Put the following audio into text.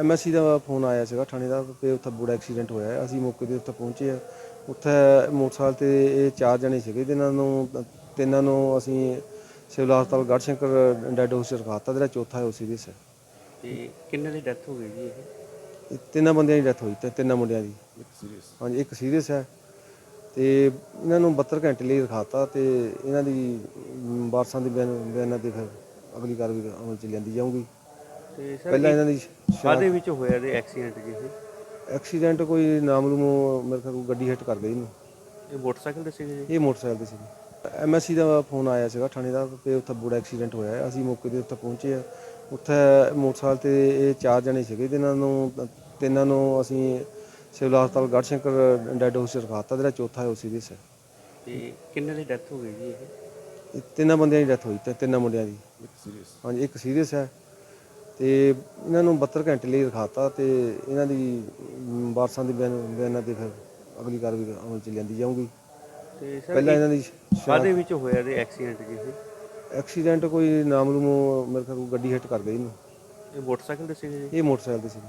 MSc ਦਾ phone ਆਇਆ ਸੀਗਾ ਥਾਣੇ ਦਾ ਕਿ ਉੱਥੇ ਬੁੜਾ ਐਕਸੀਡੈਂਟ ਹੋਇਆ ਹੈ। ਅਸੀਂ ਮੌਕੇ ਤੇ ਉੱਥੇ ਪਹੁੰਚੇ ਆ ਉੱਥੇ ਮੋਟਰਸਾਈਕਲ ਤੇ ਇਹ ਚਾਰ ਜਣੇ ਸੀਗੇ ਜਿਨ੍ਹਾਂ ਨੂੰ ਤਿੰਨਾਂ ਨੂੰ ਅਸੀਂ ਸਿਵਲ ਹਸਪਤਾਲ ਗੜਸ਼ੰਕਰ ਡੈਡ ਹਾਊਸ ਰਖਾਤਾ ਜਿਹੜਾ ਚੌਥਾ ਹੈ ਉਹ ਸੀਰੀਅਸ ਹੈ। ਤੇ ਕਿੰਨੇ ਦੀ ਡੈਥ ਹੋ ਗਈ ਜੀ ਇਹ? ਇਹ ਤਿੰਨਾਂ ਬੰਦਿਆਂ ਦੀ ਡੈਥ ਹੋਈ ਤੇ ਤਿੰਨਾਂ ਮੁੰਡਿਆਂ ਦੀ। ਇੱਕ ਸੀਰੀਅਸ ਹਾਂਜੀ ਇੱਕ ਸੀਰੀਅਸ ਹੈ। ਤੇ ਇਹਨਾਂ ਨੂੰ 72 ਘੰਟੇ ਲਈ ਰਖਾਤਾ ਤੇ ਇਹਨਾਂ ਦੀ ਅਮ, ਵਾਰਸਾਂ ਦੇ ਬਿਆਨ ਬਿਆਨਾਂ ਤੇ ਫਿਰ ਅਗਲੀ ਕਾਰਵਾਈ ਅਮਲ ਚ ਲਿਆਂਦੀ ਜਾਊਗੀ। ਤੇ ਸਰ ਪਹਿਲਾਂ ਇਹਨਾਂ ਦੀ ਕਾਦੇ ਵਿੱਚ ਹੋਇਆ ਦੇ ਐਕਸੀਡੈਂਟ ਜੀ ਇਹ ਐਕਸੀਡੈਂਟ ਕੋਈ ਨਾਮਲੂਮ ਮੇਰੇ ਖਿਆਲ ਕੋਈ ਗੱਡੀ ਹਿੱਟ ਕਰ ਗਈ ਇਹਨੂੰ। ਇਹ ਮੋਟਰਸਾਈਕਲ ਤੇ ਸੀਗੇ ਜੀ? ਇਹ ਮੋਟਰਸਾਈਕਲ ਤੇ ਸੀ ਐਮਐਸਸੀ ਦਾ ਫੋਨ ਆਇਆ ਸੀਗਾ ਥਾਣੇ ਦਾ ਕਿ ਉੱਥੇ ਬੁੜਾ ਐਕਸੀਡੈਂਟ ਹੋਇਆ ਹੈ। ਅਸੀਂ ਮੌਕੇ ਤੇ ਉੱਥੇ ਪਹੁੰਚੇ ਆ ਉੱਥੇ ਮੋਟਰਸਾਈਕਲ ਤੇ ਇਹ ਚਾਰ ਜਣੇ ਸੀਗੇ ਜਿਨ੍ਹਾਂ ਨੂੰ ਤਿੰਨਾਂ ਨੂੰ ਅਸੀਂ ਸਿਵਲ ਹਸਪਤਾਲ ਗੜਸ਼ੰਕਰ ਡੈਡ ਹਾਊਸ 'ਚ ਰਖਾਤਾ ਜਿਹੜਾ ਚੌਥਾ ਹੈ ਉਹ ਸੀਰੀਅਸ ਹੈ ਤੇ ਕਿੰਨੇ ਦੀ ਡੈਥ ਹੋ ਗਈ ਜੀ ਇਹ? ਇਹ ਤਿੰਨਾਂ ਬੰਦਿਆਂ ਦੀ ਡੈਥ ਹੋਈ ਤੇ ਤਿੰਨਾਂ ਮੁੰਡਿਆਂ ਦੀ। ਇੱਕ ਸੀਰੀਅਸ ਹਾਂਜੀ ਇੱਕ ਸੀਰੀਅਸ ਹੈ। ਤੇ ਇਹਨਾਂ ਨੂੰ 72 ਘੰਟੇ ਲਈ ਰਖਾਤਾ ਤੇ ਇਹਨਾਂ ਦੀ ਵਾਰਸਾਂ ਦੇ ਬਿਆਨ ਬਿਆਨਾਂ ਤੇ ਫਿਰ ਅਗਲੀ ਕਾਰਵਾਈ ਅਮਲ ਚ ਲਿਆਂਦੀ ਜਾਊਗੀ। ਤੇ ਸਰ ਪਹਿਲਾਂ ਇਹਨਾਂ ਦੀ ਕਾਦੇ ਵਿੱਚ ਹੋਇਆ ਦੇ ਐਕਸੀਡੈਂਟ ਜੀ ਇਹ ਐਕਸੀਡੈਂਟ ਕੋਈ ਨਾਮਲੂਮ ਮੇਰੇ ਖਿਆਲ ਕੋਈ ਗੱਡੀ ਹਿੱਟ ਕਰ ਗਈ ਇਹਨੂੰ। ਇਹ ਮੋਟਰਸਾਈਕਲ ਤੇ ਸੀਗੇ ਜੀ? ਇਹ ਮੋਟਰਸਾਈਕਲ ਤੇ ਸੀ